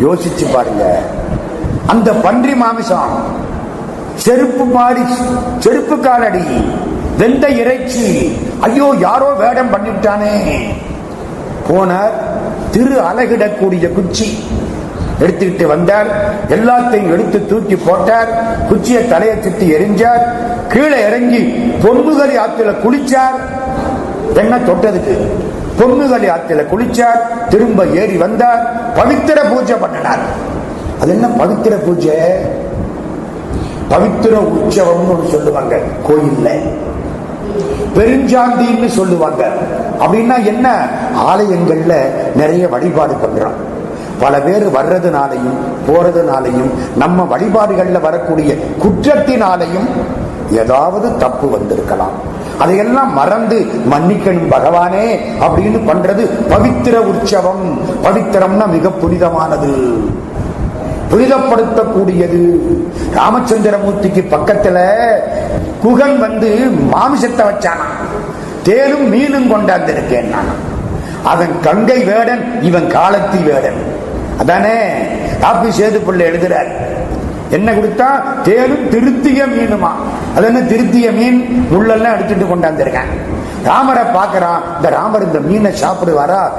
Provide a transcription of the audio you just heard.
யோசிச்சு பாருங்க. அந்த பன்றி மாமிசம் செருப்பு மாறி செருப்பு காலடி வெந்த இறைச்சி ஐயோ யாரோ வேடம் பண்ணிவிட்டானே. போனார் திரு அலகிடக்கூடிய குச்சி. எடுத்துக்கிட்டு வந்தார். எல்லாத்தையும் எடுத்து தூக்கி போட்டார். குச்சியை தலையை சுத்தி எரிஞ்சார். கீழே இறங்கி பொன்முகரி ஆத்துல குளிச்சார். என்ன தொட்டதுக்கு. பொன்முகரி ஆத்துல குளிச்சார் திரும்ப ஏறி வந்தார் பவித்திர பூஜை பண்ணினார். அது என்ன பவித்திர பூஜை? பவித்திர உற்சவம்னு சொல்லுவாங்க. கோயில்ல. பெருஞ்சாந்தின்னு சொல்லுவாங்க. அப்படின்னா என்ன? ஆலயங்கள்ல நிறைய வழிபாடு பண்றோம். பல பேர் வர்றதுனாலையும் போறதுனாலையும் நம்ம வழிபாடுகள்ல வரக்கூடிய குற்றத்தினாலையும் ஏதாவது தப்பு வந்திருக்கலாம். அதையெல்லாம் மறந்து மன்னிக்கணும் பகவானே அப்படின்னு பண்றது பவித்திர உற்சவம். பவித்திரம்னா மிக புனிதமானது. புனிதப்படுத்தக்கூடியது. ராமச்சந்திரமூர்த்திக்கு பக்கத்துல குகன் வந்து மாமிசத்தை வச்சானா தேனும் மீனும் கொண்டாந்து இருக்கேன் நான். அவன் கங்கை வேடன் இவன் காலத்தி வேடன். அதானே காப்பி சேது பிள்ளை எழுதுறார். என்ன கொடுத்தா? தேலும் திருத்திய மீனுமா? அது என்ன திருத்திய மீன்? முள்ளெல்லாம் எடுத்துட்டு கொண்டாந்துருக்கேன் ராமரை பார்க்கறான். இந்த ராமர் இந்த மீனை சாப்பிடுவாரா?